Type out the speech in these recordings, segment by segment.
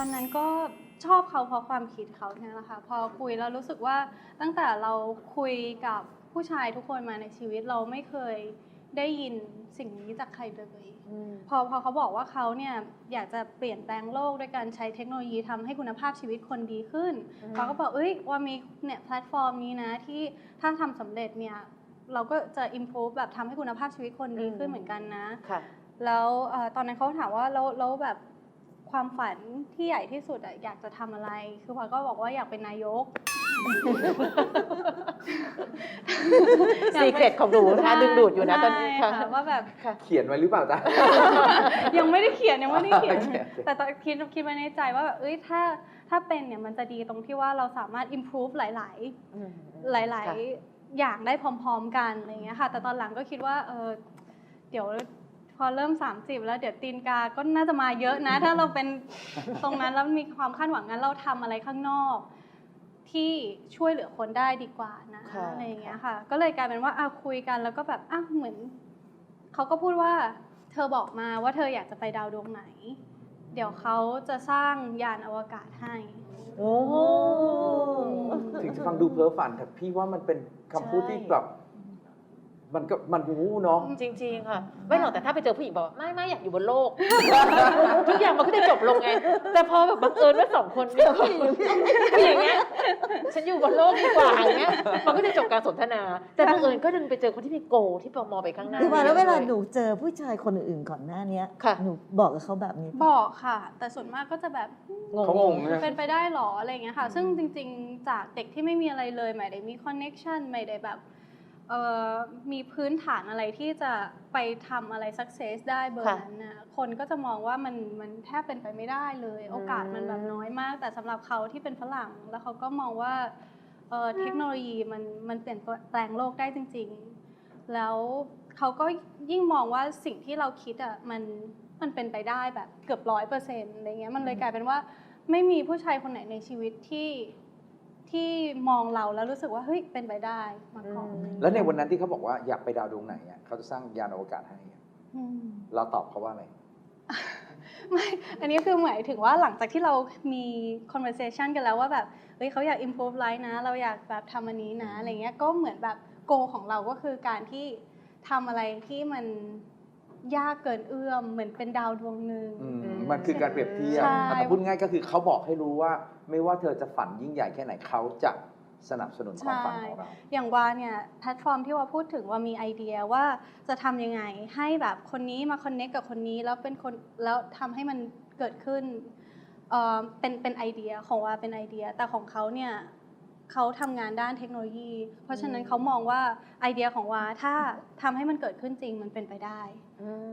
อนนั้นก็ชอบเขาเพราะความคิดเขาเนี่ยแหละค่ะพอคุยแล้วรู้สึกว่าตั้งแต่เราคุยกับผู้ชายทุกคนมาในชีวิตเราไม่เคยได้ยินสิ่งนี้จากใครเลยพอพอเขาบอกว่าเขาเนี่ยอยากจะเปลี่ยนแปลงโลกด้วยการใช้เทคโนโลยีทำให้คุณภาพชีวิตคนดีขึ้น อืมเขาก็บอกเอ้ยว่ามีเนี่ยแพลตฟอร์มนี้นะที่ถ้าทำสำเร็จเนี่ยเราก็จะ improve แบบทำให้คุณภาพชีวิตคนดีขึ้นเหมือนกันนะ ค่ะ แล้วเอ่อตอนนั้นเขาถามว่าแล้วแล้วแบบ ความฝันที่ใหญ่ที่สุดอะอยากจะทำอะไร คือพลอยก็บอกว่าอยากเป็นนายก ซีเครตของหนูนะคะดึงดูดอยู่นะตอนนี้ใช่ค่ะค่ะว่าแบบค่ะเขียนไว้หรือเปล่าจ๊ะ ยังไม่ได้เขียนยังไม่ได้เขียน โอเค แต่ตอนคิดคิดไว้ในใจว่าแบบเอ้ยถ้าถ้าเป็นเนี่ยมันจะดีตรงที่ว่าเราสามารถ improve หลาย ๆ หลายค่ะๆอย่างได้พร้อม ๆ กันอะไรอย่างเงี้ยค่ะ แต่ตอนหลังก็คิดว่าเออเดี๋ยวพ อเริ่ม 30 แล้วเดี๋ยวตีนกาก็น่าจะมาเยอะนะ ถ้าเราเป็นตรงนั้นแล้วมีความคาดหวังงั้นเราทำอะไรข้างนอก ที่ช่วยเหลือคนได้ดีกว่านะค่ะอะไรอย่างเงี้ยค่ะ ก็เลยกลายเป็นว่าอะคุยกันแล้วก็แบบอะเหมือนเขาก็พูดว่า เธอบอกมาว่าเธออยากจะไปดาวดวงไหน เดี๋ยวเขาจะสร้างยานอวกาศให้โอ้ถึงจะฟังดูเพ้อฝันแต่พี่ว่ามันเป็นคำพูดที่แบบ มันก็มันหูเนาะ จริงๆค่ะ ไม่หรอกแต่ถ้าไปเจอผู้หญิงบอกว่าไม่ไม่อยากอยู่บนโลก ทุกอย่างมันก็จะจบลงไง แต่พอแบบบังเอิญว่าสองคนมีผู้อย่างเงี้ยฉันอยู่บนโลกดีกว่าอย่างเงี้ยมันก็จะจบการสนทนา แต่บังเอิญก็ดันไปเจอคนที่มีโกที่มองไปข้างหน้าคือมาแล้วเวลาหนูเจอผู้ชายคนอื่นๆก่อนหน้าเนี้ยค่ะหนูบอกกับเขาแบบนี้ปะบอกค่ะ แต่ส่วนมากก็จะแบบเขางงนะเป็นไปได้หรออะไรอย่างเงี้ยค่ะ ซึ่งจริง ๆ จากเด็กที่ไม่มีอะไรเลยไม่ได้มีคอนเน็ชันไม่ได้แบบเอ่อ มีพื้นฐานอะไรที่จะไปทำอะไรสักเซสได้เบอร์ค่ะนั้นนะคนก็จะมองว่ามันมันแทบเป็นไปไม่ได้เลย โอกาสมันแบบน้อยมาก แต่สำหรับเขาที่เป็นฝรั่ง แล้วเขาก็มองว่าเอ่อเทคโนโลยีมันมันเปลี่ยนแปลงโลกได้จริง ๆ แล้วเขาก็ยิ่งมองว่าสิ่งที่เราคิดอะมันมันเป็นไปได้แบบเกือบร้อยเปอร์เซ็นต์อะไรเงี้ยมันเลยกลายเป็นว่าไม่มีผู้ชายคนไหนในชีวิตที่ ที่มองเราแล้วรู้สึกว่าเฮ้ยเป็นไปได้มาก่อนอืมแล้วในวันนั้นที่เขาบอกว่าอยากไปดาวดวงไหนอะเขาจะสร้างยานอวกาศให้อะอืม เราตอบเขาว่าอะไร ไม่ อันนี้คือหมายถึงว่าหลังจากที่เรามี conversation กันแล้วว่าแบบ เฮ้ยเขาอยาก improve life นะ เราอยากแบบทำอันนี้นะ อะไรเงี้ย ก็เหมือนแบบ goal ของเราก็คือการที่ทำอะไรที่มัน ยากเกินเอื้อมเหมือนเป็นดาวดวงหนึ่งอืมอืมมันคือการเปรียบเทียบใช่ แต่พูดง่ายก็คือเขาบอกให้รู้ว่า ไม่ว่าเธอจะฝันยิ่งใหญ่แค่ไหนเขาจะสนับสนุนความฝันของเรา อย่างว่าเนี่ยแพลตฟอร์มที่ว่าพูดถึงว่ามีไอเดียว่าจะทำยังไงให้แบบคนนี้มาคอนเน c t กับคนนี้แล้วเป็นคนแล้วทำให้มันเกิดขึ้นเอ่อเป็นเป็นไอเดียของว่าเป็นไอเดีย แต่ของเขาเนี่ย เขาทำงานด้านเทคโนโลยี เพราะฉะนั้นเขามองว่าไอเดียของว่าถ้าทำให้มันเกิดขึ้นจริงมันเป็นไปได้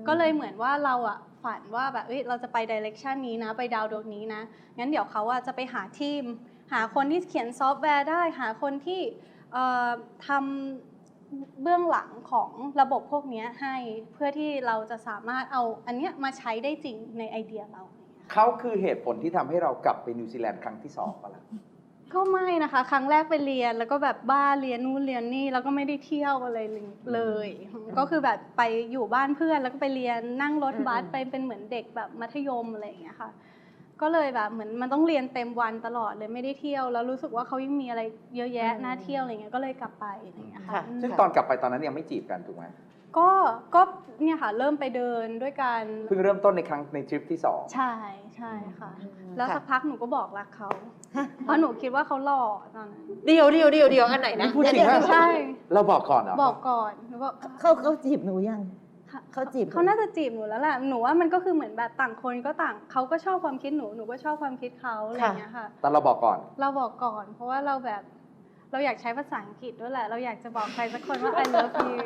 ก็เลยเหมือนว่าเราอะฝันว่าแบบเอ้ยเราจะไปดิเรกชันนี้นะ ไปดาวดวงนี้นะ งั้นเดี๋ยวเขาอะจะไปหาทีม หาคนที่เขียนซอฟต์แวร์ได้ หาคนที่เอ่อทำเบื้องหลังของระบบพวกเนี้ยให้เพื่อที่เราจะสามารถเอาอันเนี้ยมาใช้ได้จริงในไอเดียเรา เขาคือเหตุผลที่ทำให้เรากลับไปนิวซีแลนด์ครั้งที่สองปะล่ะ ก็ไม่นะคะ ครั้งแรกไปเรียนแล้วก็แบบบ้าเรียนนู่นเรียนนี่แล้วก็ไม่ได้เที่ยวอะไรเลย ก็คือแบบไปอยู่บ้านเพื่อนแล้วก็ไปเรียนนั่งรถบัสอืมไปเป็นเหมือนเด็กแบบมัธยมอะไรอย่างเงี้ยค่ะ ก็เลยแบบเหมือนมันต้องเรียนเต็มวันตลอดเลยไม่ได้เที่ยวแล้วรู้สึกว่าเขายังมีอะไรเยอะแยะน่าเที่ยวอะไรเงี้ยก็เลยกลับไปอะไรอย่างเงี้ยค่ะค่ะอืมซึ่งตอนกลับไปตอนนั้นยังไม่จีบกันถูกไหม ก็ก็เนี่ยค่ะเริ่มไปเดินด้วยกันเพิ่งเริ่มต้นในครั้งในทริปที่สองใช่ใช่ค่ะ แล้วค่ะสักพักหนูก็บอกรักเขาเพราะหนูคิดว่าเขาหล่อตอนนั้นเดียวเดียวเดียวเดียวอันไหนนะพูดจริงฮะใช่ เราบอกก่อนเหรอบอกก่อนหนูบอกเขาเขาจีบหนูยังค่ะเขาจีบเขาน่าจะจีบหนูแล้วแหละหนูว่ามันก็คือเหมือนแบบต่างคนก็ต่างเขาก็ชอบความคิดหนูหนูก็ชอบความคิดเขาอะไรอย่างเงี้ยค่ะแต่เราบอกก่อน เราบอกก่อน เพราะว่าเราแบบ เราอยากใช้ภาษาอังกฤษด้วยแหละ เราอยากจะบอกใครสักคนว่า I love you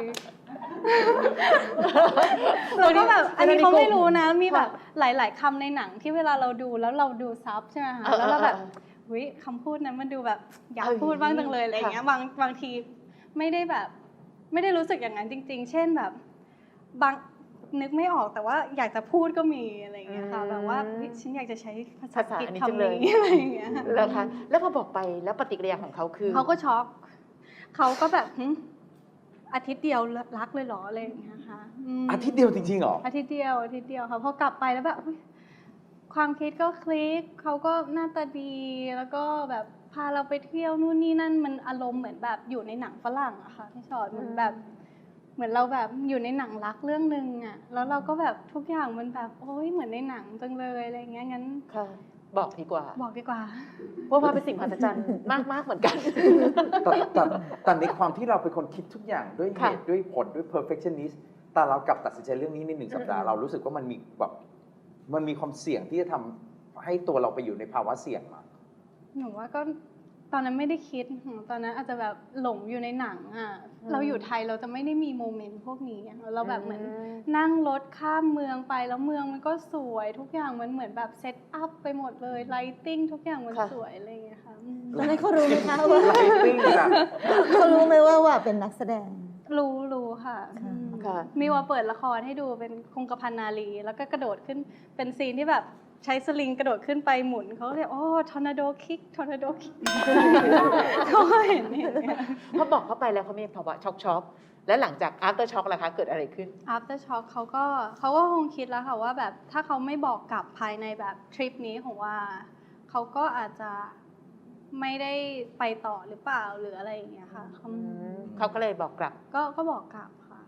แล้วก็แบบอันนี้เขาไม่รู้นะ มีแบบหลาย ๆคำในหนังที่เวลาเราดูแล้วเราดูซับใช่ไหมคะเออแล้วเราแบบเออเฮ้ยคำพูดนั้นมันดูแบบอยากเอ้ยพูดบ้างจังเลยอะไรอย่างเงี้ยค่ะบางบางทีไม่ได้แบบ ไม่ได้รู้สึกอย่างนั้นจริง ๆ เช่นแบบบาง นึกไม่ออกแต่ว่าอยากจะพูดก็มีอะไรอย่างเงี้ยค่ะอืมแบบว่าเฮ้ยฉันอยากจะใช้ภาษาภาษาอังกฤษอันนี้คำจังเลยนี้อะไรอย่างเงี้ยแล้วคะแล้วพอบอกไปแล้วปฏิกิริยาของเขาคือเขาก็ช็อกเขาก็แบบหึอาทิตย์เดียวรักเลยเหรออะไรอย่างเงี้ยค่ะมอาทิตย์เดียวจริงๆเหรออาทิตย์เดียวอาทิตย์เดียวค่ะพอกลับไปแล้วแบบอุ๊ยความคิดก็คลิกเขาก็หน้าตาดีแล้วก็แบบพาเราไปเที่ยวนู่นนี่นั่นมันอารมณ์เหมือนแบบอยู่ในหนังฝรั่งอะค่ะพี่ชอดเหมือนแบบเห มือนเราแบบอยู่ในหนังรักเรื่องหนึ่งอะแล้วเราก็แบบทุกอย่างมันแบบโอ้ยเหมือนในหนังจังเลยอะไรเงี้ยงั้นค่ะ บอกดีกว่า บอกดีกว่าว่าว่าเป็นสิ่งมหัศจรรย์มากมากๆเหมือนกันแต่แต่แต่ในความที่เราเป็นคนคิดทุกอย่างด้วยเหค่ะตุด้วยผลด้วย perfectionist แต่เรากลับตัดสินใจเรื่องนี้ในหนึ่งสัปดาห์อืมเรารู้สึกว่ามันมีแบบมันมีความเสี่ยงที่จะทำให้ตัวเราไปอยู่ในภาวะเสี่ยงมาหนูว่าก็ ตอนนั้นไม่ได้คิดตอนนั้นอาจจะแบบหลงอยู่ในหนังอะเราอยู่ไทยเราจะไม่ได้มีโมเมนต์พวกนี้อะเราแบบเหมือนนั่งรถข้ามเมืองไปแล้วเมืองมันก็สวยทุกอย่างมันเหมือนแบบเซตอัพไปหมดเลยไลติ้งทุกอย่างมันค่ะสวยอะไรอย่างเงี้ยค่ะอืมตอนนั้นเขารู้ไหมคะว่า lighting อะเขารู้ไหมว่าว่าเป็นนักแสดง รู้รู้ค่ะค่ะอืมค่ะมีว่าเปิดละครให้ดูเป็นคงกระพันนารีแล้วก็กระโดดขึ้นเป็นซีนที่แบบ ใช้สลิงกระโดดขึ้นไปหมุนเขาก็เลยโอ้ทอร์นาโดคิกทอร์นาโดคิกเขาก็เห็นเห็นเนี่ยพอบอกเข้าไปแล้วเขามีภาวะช็อกช็อกๆและหลังจาก after shock ล่ะคะ เกิดอะไรขึ้น after shock เขาก็เขาก็คงคิดแล้วค่ะว่าแบบถ้าเขาไม่บอกกลับภายในแบบทริปนี้ของว่าเขาก็อาจจะไม่ได้ไปต่อหรือเปล่าหรืออะไรอย่างเงี้ยค่ะเขาเขาก็เลยบอกกลับ ก็ก็บอกกลับค่ะ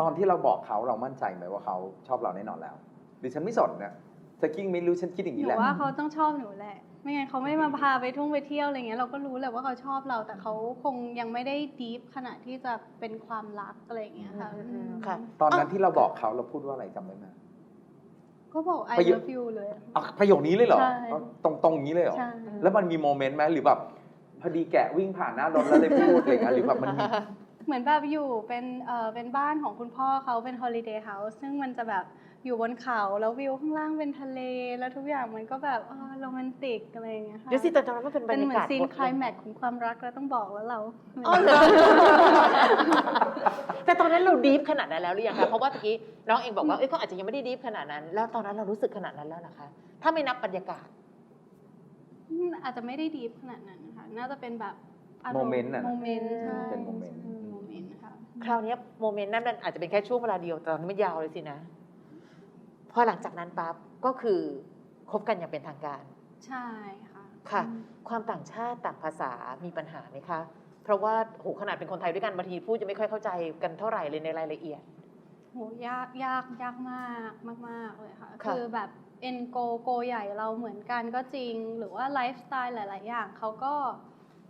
ตอนที่เราบอกเขาเรามั่นใจไหมว่าเขาชอบเราแน่นอนแล้วหรือฉันไม่สนนะ จะกิ้งไม่รู้ฉันคิดอย่างหนี้นูแหละ ว่าเขาต้องชอบหนูแหละ ไม่งั้นเขาไม่มาพาไปทุ่งไปเที่ยวอะไรเงี้ยเราก็รู้แหละว่าเขาชอบเราแต่เขาคงยังไม่ได้ดีฟขนาดที่จะเป็นความรักอะไรอย่างเงี้ยค่ะอืมอืม ค่ะ ตอนนั้นที่เราบอกเขาเราพูดว่าอะไรจำได้ไหม ก็บอก I ประโยค love you เลย อะประโยคนี้เลยเหรอ ใช่ ตรงตรงๆอย่างนี้เลยเหรอ ใช่ แล้วมันมีโมเมนต์ไหมหรือแบบพอดีแกะวิ่งผ่านหน้ารถแล้วเลยพูดอะไรเงี้ยหรือแบบมันมี เหมือนแบบอยู่เป็นเอ่อเป็นบ้านของคุณพ่อเขาเป็น holiday house ซึ่งมันจะแบบ อยู่บนเขาแล้ววิวข้างล่างเป็นทะเล แล้วทุกอย่างมันก็แบบเออโรแมนติกอะไรอย่างเงี้ยค่ะเดี๋ยวสิแต่ตอนนั้นมันเป็นบรเป็นรเหมืยาอนกาศซีนบทคลายแม็กของความรักแล้วต้องบอกแล้วเราอ๋อเหรอแต่ตอนนั้นเราดีฟขนาดนั้นแล้วหรือยังคะเพราะว่าตะกี้น้องเองบอกว่าเอ้ยก็อาจจะยังไม่ได้ดีฟขนาดนั้น แล้วตอนนั้นเรารู้สึกขนาดนั้นแล้วนะคะ ถ้าไม่นับบรรยากาศอืมอาจจะไม่ได้ดีฟขนาดนั้นนะคะน่าจะเป็นแบบอารณ์โมเมนต์น่ะโมเมนต์ใช่เป็นโมเมนต์ใช่โมเมนต์ค่ะคราวเนี้ยโมเมนต์นั้นมันอาจจะเป็นแค่ช่วงเวลาเดียวแต่ตอนนี้มันยาวเลยสินะ พอหลังจากนั้นปั๊บก็คือคบกันอย่างเป็นทางการ ใช่ค่ะค่ะอืมความต่างชาติต่างภาษามีปัญหาไหมคะ เพราะว่าโหขนาดเป็นคนไทยด้วยกันบางทีพูดจะไม่ค่อยเข้าใจกันเท่าไหร่เลยในรายละเอียดโหยากยากยากมากมากมากเลยค่ะค่ะ คือแบบเอ็นโกโกใหญ่เราเหมือนกันก็จริง หรือว่าไลฟ์สไตล์หลาย ๆ อย่างเขาก็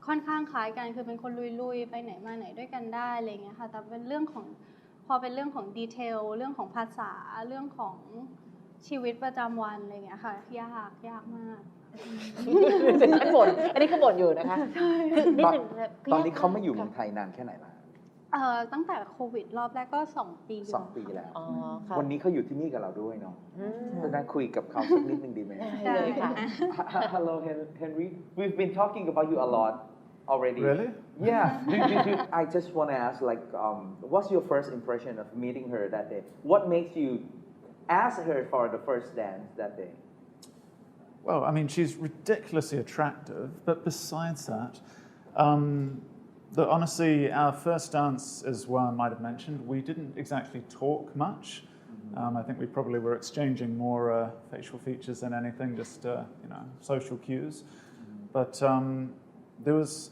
ค่อนข้างคล้ายกันคือเป็นคนลุย ๆ ไปไหนมาไหนด้วยกันได้อะไรเงี้ยค่ะ แต่เป็นเรื่องของพ อเป็นเรื่องของดีเทลเรื่องของภาษาเรื่องของชีวิตประจำวันอะไรเงี้ยค่ะ ยากยากมาก อันบ่นอันนี้คือบ่นอยู่นะคะคือนิดนึงะตอนนี้เขามาอยู่เมืค่ะองไทยนานแค่ไหนละเอ่อตั้งแต่โควิดรอบแรกก็สองปีสองปีแล้ว อ๋อค่ะวันนี้เขาอยู่ที่นี่กับเราด้วยเนาะอืมดังนั้นคุยกับเขาสักนิดนึงดีไหม ได้เลยค่ะ Hello Hen- Henry we've been talking about you a lot already Really? Yeah. do, do, do, I just want to ask, like, um, what's your first impression of meeting her that day? What makes you ask her for the first dance that day? Well, I mean, she's ridiculously attractive, but besides that, um, the, honestly, our first dance, as Juan might have mentioned, we didn't exactly talk much. Um, I think we probably were exchanging more uh, facial features than anything, just uh, you know, social cues. But um, there was,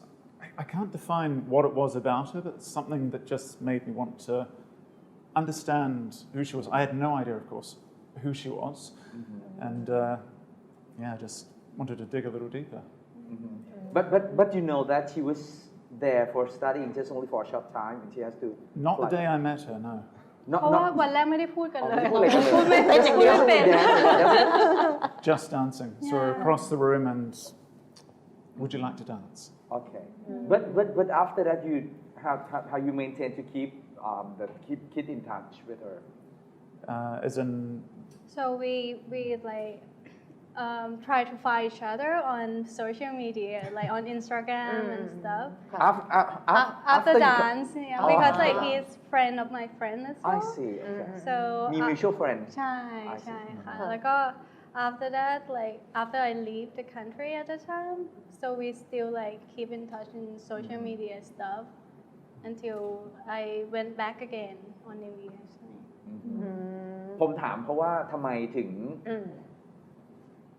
I- I can't define what it was about her, but something that just made me want to understand who she was. I had no idea, of course, who she was, and uh, yeah, just wanted to dig a little deeper. But, but, but you know that she was there for studying just only for a short time and she has to. Not the fly. day I met her, no. not, เพราะว่า not, วันแรกไม่ได้พูดกัน อ๋อ เลย ไม่พูดอะไรกันเลย พูดไม่ Just พูดไม่ only เป็น dance. Just dancing. So we're Yeah. across the room and would you like to dance? Okay. But, but, but after that, you how, how, how you maintain to keep um, the keep, keep in touch with her? Uh, as in, So we we like um, try to find each other on social media, like on Instagram and Mm. stuff. After, A- after you co- dance, yeah, Oh, because like after he's friend of my friend as I well. see. Okay. So มี uh, mutual friend ใช่ I see. ใช่ค่ะ ค่ะ แล้วก็ after that like after I leave the country at the time so we still like keep in touch in social media stuff until I went back again on New Year's อืมผมถามเพราะว่าทำไมถึงอืม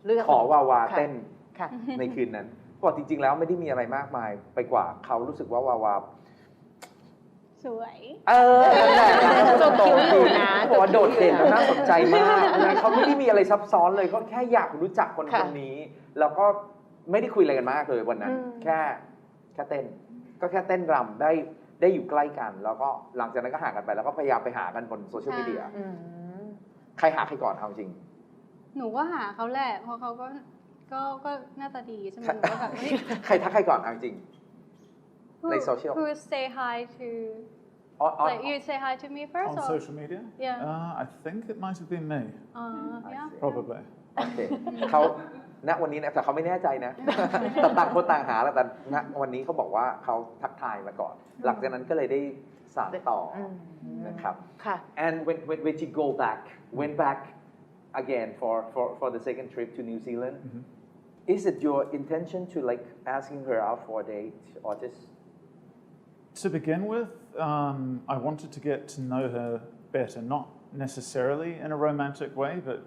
เลือกขอวาวาค่ะเต้นค่ะ ในคืนนั้นบอกจริงๆแล้วไม่ได้มีอะไรมากมายไปกว่าเขารู้สึกว่าวาวา สวย เออนั่นแหละตัวคิ้วอยู่นะบอกว่าโดดเด่นและน่าสนใจมากนะเขาไม่ได้มีอะไรซับซ้อนเลยเขาแค่อยากรู้จักคนค่ะคนนี้ แล้วก็ไม่ได้คุยอะไรกันมากเลยวันนั้นอืมแค่แค่เต้น ก็แค่เต้นรำได้ได้อยู่ใกล้กัน แล้วก็หลังจากนั้นก็ห่างกันไปแล้วก็พยายามไปหากันบนโซเชียลมีเดียอืมใครหาใครก่อนเอาจริง หนูก็หาเขาแหละเพราะเขาก็ก็ก็หน้าตาดีใช่ไหมหนูก็แบบเฮ้ยใครทักใครก่อนเอาจริง who ใน social who say hi to อ๋ออ๋อ like you say hi to me first On or social media? Yeah. Uh, I think it might have been me, uh, yeah probably. โอเคเขาณวันนี้นะแต่เขาไม่แน่ใจนะ แต่ต่างคนต่างหาแล้วแต่ณวันนี้เขาบอกว่าเขาทักทายมาก่อน หลังจากนั้นก็เลยได้สานต่ออ ม นะครับ ค่ะ and when when when you go back went back again for for for the second trip to New Zealand Mhm. is it your intention to like asking her out for a date or just to begin with, um, I wanted to get to know her better, not necessarily in a romantic way, but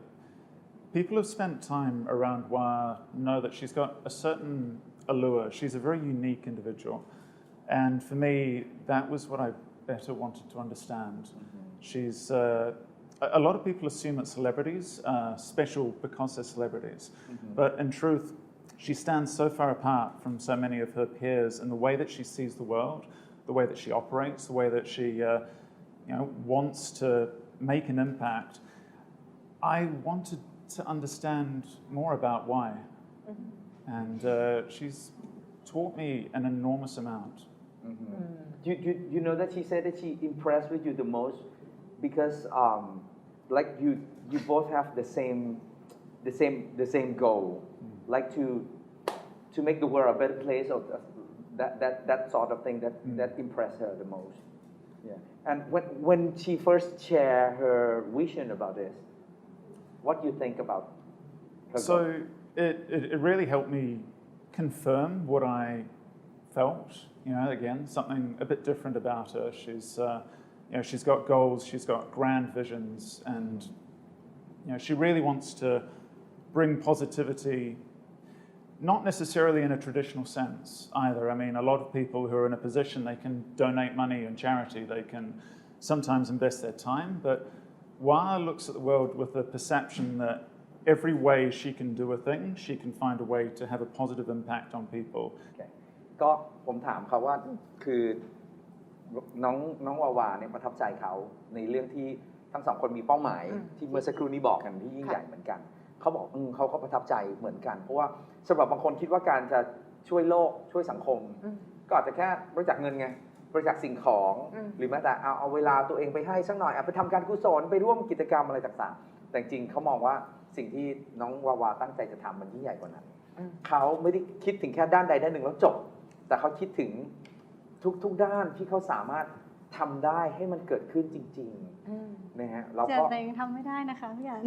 people who've spent time around Wa know that she's got a certain allure. She's a very unique individual. And for me, that was what I better wanted to understand. She's, uh, a a lot of people assume that celebrities are special because they're celebrities. But in truth, she stands so far apart from so many of her peers in the way that she sees the world, the way that she operates, the way that she uh, you know, wants to make an impact. I wanted to understand more about why. And uh, she's taught me an enormous amount. you, you, you know that she said that she impressed with you the most because um, like you you both have the same the same the same goal like to to make the world a better place or uh, that that that sort of thing that Mm. that impressed her the most yeah and when when she first shared her vision about this what do you think about her? So it, it, it really helped me confirm what I felt. You know, again, something a bit different about her. She's, uh, you know, she's got goals, she's got grand visions, and you know, she really wants to bring positivity Not necessarily in a traditional sense either. I mean, a lot of people who are in a position they can donate money in charity, they can sometimes invest their time, but Wa looks at the world with the perception that every way she can do a thing, she can find a way to have a positive impact on people. ก็ผมถามเขาว่าคือน้องน้องวาวาเนี่ยประทับใจเขาในเรื่องที่ทั้งสองคนมีเป้าหมาย อืม ที่เมื่อสักครู่นี้บอกกันที่ยิ่ง ค่ะ ใหญ่เหมือนกัน เขาบอกอืมเขาก็ประทับใจเหมือนกัน เพราะว่าสำหรับบางคนคิดว่าการจะช่วยโลกช่วยสังคม อืม ก็อาจจะแค่บริจาคเงินไงบริจาคสิ่งของ อืม หรือแม้แต่เอาเอาเวลาตัวเองไปให้สักหน่อยเอาไปทำการกุศลไปร่วมกิจกรรมอะไรต่างๆ แต่จริงๆเขามองว่าสิ่งที่น้องวาวาตั้งใจจะทำมันยิ่งใหญ่กว่านั้น อืม เขาไม่ได้คิดถึงแค่ด้านใดด้านหนึ่งแล้วจบ แต่เขาคิดถึงทุกๆด้านที่เขาสามารถทำได้ให้มันเกิดขึ้นจริงอืมๆ นะฮะแล้วแต่ก็แต่ยังทำไม่ได้นะคะพี่อัน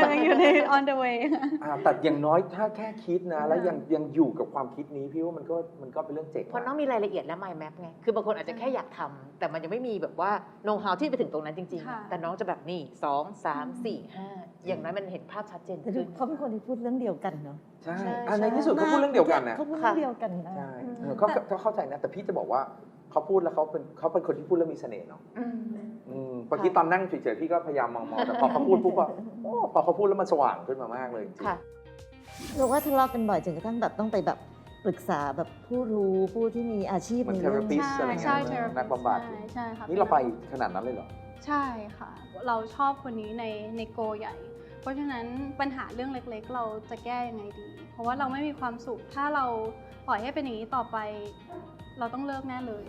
ยังอยู่ใน on the way อ่าแต่อย่างน้อยถ้าแค่คิดนะ แล้วยังยังอยู่กับความคิดนี้พี่ว่ามันก็มันก็เป็นเรื่องเจ๋งเพราะน้องมีรายละเอียดและ mind map ไง คือบางคนอาจจะแค่อยากทำแต่มันยังไม่มีแบบว่า know how ที่ไปถึงตรงนั้นจริงค่ะๆแต่น้องจะแบบนี่สองสามสี่ห้าอย่างนั้นมันเห็นภาพชัดเจนแต่ดูขึ้นเขาเป็นคนที่พูดเรื่องเดียวกันเนาะใช่ใช่อ่าในใช่ที่สุดเขาพูดเรื่องเดียวกันนะเขาพูดเรื่องเดียวกันนะใช่เออเขาเขาเข้าใจนะแต่พี่จะบอกว่า เขาพูดแล้วเขาเป็นเขาเป็นคนที่พูดแล้วมีเสน่ห์เนาะอืมอืมเมื่อกี้ตอนนั่งเฉยๆพี่ก็พยายามมองๆแต่พอเขาพูดปุ๊บอะโอ้พอเขาพูดแล้วมันสว่างขึ้นมามากเลยจริงๆค่ะเราว่าทะเลาะกันบ่อยจนกระทั่งแบบต้องไปแบบปรึกษาแบบผู้รู้ผู้ที่มีอาชีพเหมือนในเรื่อง therapist ใช่อะไรเงี้ยใช่เหมือน therapist นักบำบัดใช่ใช่ค่ะนี่เราไปขนาดนั้นเลยเหรอใช่ค่ะ เราชอบคนนี้ในในโกใหญ่ เพราะฉะนั้นปัญหาเรื่องเล็กๆ เราจะแก้ยังไงดี เพราะว่าเราไม่มีความสุขถ้าเราปล่อยให้เป็นอย่างนี้ต่อไป เราต้องเลิกแน่เลย